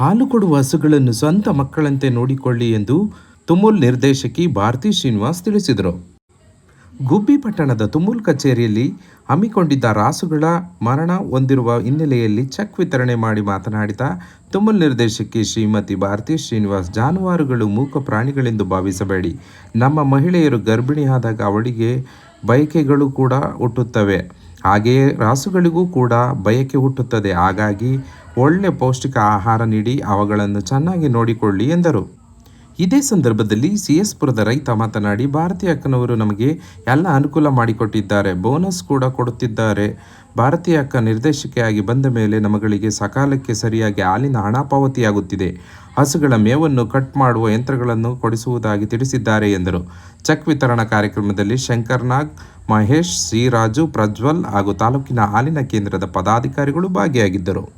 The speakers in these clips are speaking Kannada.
ಹಾಲು ಕೊಡುವ ಹಸುಗಳನ್ನು ಸ್ವಂತ ಮಕ್ಕಳಂತೆ ನೋಡಿಕೊಳ್ಳಿ ಎಂದು ತುಮುಲ್ ನಿರ್ದೇಶಕಿ ಭಾರತಿ ಶ್ರೀನಿವಾಸ್ ತಿಳಿಸಿದರು. ಗುಬ್ಬಿ ಪಟ್ಟಣದ ತುಮುಲ್ ಕಚೇರಿಯಲ್ಲಿ ಹಮ್ಮಿಕೊಂಡಿದ್ದ ರಾಸುಗಳ ಮರಣ ಹೊಂದಿರುವ ಹಿನ್ನೆಲೆಯಲ್ಲಿ ಚೆಕ್ ವಿತರಣೆ ಮಾಡಿ ಮಾತನಾಡಿದ ತುಮುಲ್ ನಿರ್ದೇಶಕಿ ಶ್ರೀಮತಿ ಭಾರತಿ ಶ್ರೀನಿವಾಸ್, ಜಾನುವಾರುಗಳು ಮೂಕ ಪ್ರಾಣಿಗಳೆಂದು ಭಾವಿಸಬೇಡಿ. ನಮ್ಮ ಮಹಿಳೆಯರು ಗರ್ಭಿಣಿಯಾದಾಗ ಅವಳಿಗೆ ಬಯಕೆಗಳು ಕೂಡ ಹುಟ್ಟುತ್ತವೆ. ಹಾಗೆಯೇ ರಾಸುಗಳಿಗೂ ಕೂಡ ಬಯಕೆ ಹುಟ್ಟುತ್ತದೆ. ಹಾಗಾಗಿ ಒಳ್ಳೆ ಪೌಷ್ಟಿಕ ಆಹಾರ ನೀಡಿ ಅವುಗಳನ್ನು ಚೆನ್ನಾಗಿ ನೋಡಿಕೊಳ್ಳಿ ಎಂದರು. ಇದೇ ಸಂದರ್ಭದಲ್ಲಿ ಸಿಎಸ್ಪುರದ ರೈತ ಮಾತನಾಡಿ, ಭಾರತೀಯ ಅಕ್ಕನವರು ನಮಗೆ ಎಲ್ಲ ಅನುಕೂಲ ಮಾಡಿಕೊಟ್ಟಿದ್ದಾರೆ, ಬೋನಸ್ ಕೂಡ ಕೊಡುತ್ತಿದ್ದಾರೆ. ಭಾರತೀಯ ಅಕ್ಕ ನಿರ್ದೇಶಕಿಯಾಗಿ ಬಂದ ಮೇಲೆ ನಮಗಳಿಗೆ ಸಕಾಲಕ್ಕೆ ಸರಿಯಾಗಿ ಹಾಲಿನ ಹಣ ಪಾವತಿಯಾಗುತ್ತಿದೆ. ಹಸುಗಳ ಮೇವನ್ನು ಕಟ್ ಮಾಡುವ ಯಂತ್ರಗಳನ್ನು ಕೊಡಿಸುವುದಾಗಿ ತಿಳಿಸಿದ್ದಾರೆ ಎಂದರು. ಚೆಕ್ ವಿತರಣಾ ಕಾರ್ಯಕ್ರಮದಲ್ಲಿ ಶಂಕರ್ನಾಗ್, ಮಹೇಶ್, ಸಿ ರಾಜು, ಪ್ರಜ್ವಲ್ ಹಾಗೂ ತಾಲೂಕಿನ ಹಾಲಿನ ಕೇಂದ್ರದ ಪದಾಧಿಕಾರಿಗಳು ಭಾಗಿಯಾಗಿದ್ದರು.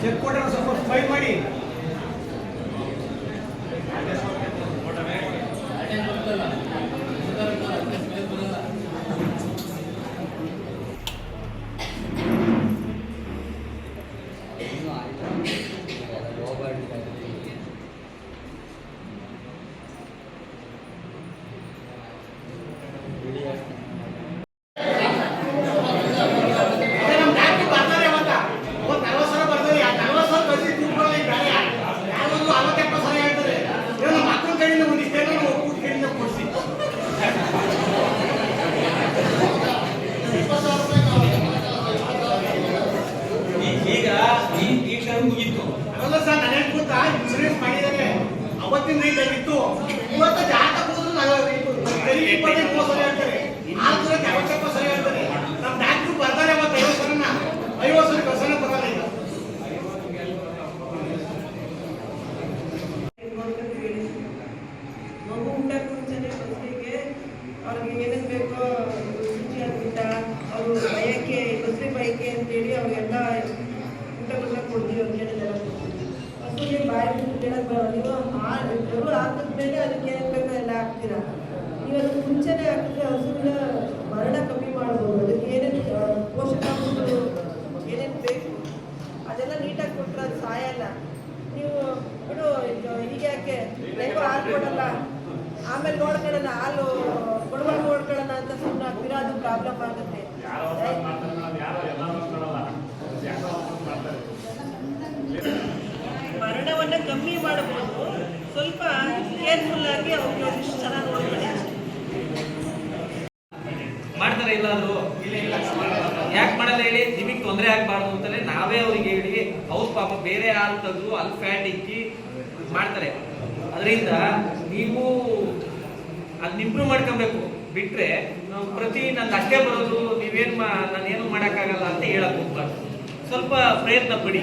ಚೆಕ್ ಕೊಟ್ಟರೆ ಸ್ವಲ್ಪ ಸ್ಮೈಲ್ ಮಾಡಿ ಈಗ ಈ ಈ ಟರ್ಮ್ ಮುಗೀತು ಅದಲ್ಲ ಸರ್ ಗೊತ್ತಾ ಇನ್ಸೂರೆನ್ಸ್ ಮಾಡಿದ್ದಾರೆ ಅವತ್ತಿನ ರೇಟ್ ಆಗಿತ್ತು. ಇವತ್ತು ಜಾತ ನಾನು ತೆರಿಗೆ ಸಲ ಹೇಳ್ತಾರೆ ನಾಲ್ಕು ಸಲ ಐವತ್ತಪ್ಪ ಸಲ ಹೇಳ್ತಾರೆ ನಮ್ಮ ಬರ್ತಾರೆ ಅವತ್ತು ಐವತ್ತು ಸಲನ ಐವತ್ತು ಸಲ ಕಸನ ಮಗು ಮುಂಚೆನೆ ಫಸ್ಟಿಗೆ ಅವ್ರಿಗೆ ಏನೇನು ಬೇಕೋ ಶುಚಿ ಊಟ ಅವರು ಬಯಕೆ ಬಸ್ರಿ ಬಯಕೆ ಅಂತೇಳಿ ಅವ್ರಿಗೆಲ್ಲ ಊಟಗಳನ್ನ ಕೊಡ್ತೀವಿ ಅಂತ ಹೇಳಿದಾರೆ ಹಸುಗೆ ಕೇಳಕ್ ಬರಲ್ಲ. ನೀವು ಕರು ಹಾಕಿದ್ಮೇಲೆ ಅದಕ್ಕೆ ಏನೇನು ಬೇಕೋ ಎಲ್ಲ ಹಾಕ್ತೀರಾ? ನೀವು ಅದಕ್ಕೆ ಮುಂಚೆನೆ ಹಾಕಿದ್ರೆ ಹಸುವಿನ ಮರಣ ಕಮ್ಮಿ ಮಾಡ್ಬೋದು. ಅದಕ್ಕೆ ಏನೇನು ಪೋಷಕಾಂಶಗಳು ಏನೇನು ಬೇಕು? ಅದೆಲ್ಲ ನೀಟಾಗಿ ಕೊಟ್ಟರೆ ಅದು ಸಾಯಲ್ಲ. ನೀವು ಬಿಡು ಇದು ಹೀಗೆ ಯಾಕೆ? ಹಾಲು ಕೊಡಲ್ಲ. ಆಮೇಲೆ ನೋಡ್ಕೊಳ್ಳೋಣ ಹಾಲು ಕೊಡುವಾಗ ನೋಡ್ಕೊಳ್ಳೋಣ ಅಂತ ಸುಮ್ಮನೆ ಹಾಕ್ತೀರಾ ಅದು ಪ್ರಾಬ್ಲಮ್ ಆಗುತ್ತೆ. ಕಮ್ಮಿ ಮಾಡಬಹುದು. ಸ್ವಲ್ಪ ಕೇರ್ಫುಲ್ ಆಗಿ ಅವ್ರಿಗೆ ಒಂದಿಷ್ಟು ಚೆನ್ನಾಗಿ ನೋಡ್ಕೊಳ್ಳಿ ಮಾಡ್ತಾರೆ ಇಲ್ಲಾದ್ರು ಯಾಕೆ ಮಾಡಲ್ಲ ಹೇಳಿ? ನಿಮಗೆ ತೊಂದರೆ ಆಗಬಾರ್ದು ಅಂತಲೇ ನಾವೇ ಅವ್ರಿಗೆ ಹೇಳಿ ಅವ್ರ ಪಾಪ ಬೇರೆ ಹಾಲು ತೆಗೆದು ಅಲ್ಲಿ ಫ್ಯಾಟ್ ಇಕ್ಕಿ ಮಾಡ್ತಾರೆ. ಅದರಿಂದ ನೀವು ಅದನ್ನ ಇಂಪ್ರೂವ್ ಮಾಡ್ಕೊಬೇಕು. ನಾವು ಪ್ರತಿ ನನ್ನ ಅಷ್ಟೇ ಬರೋದು, ನೀವೇನು ಮಾ ಏನು ಮಾಡೋಕ್ಕಾಗಲ್ಲ ಅಂತ ಹೇಳಕ್ ಹೋಗ್ಬಾರ್ದು. ಸ್ವಲ್ಪ ಪ್ರಯತ್ನ ಪಡಿ.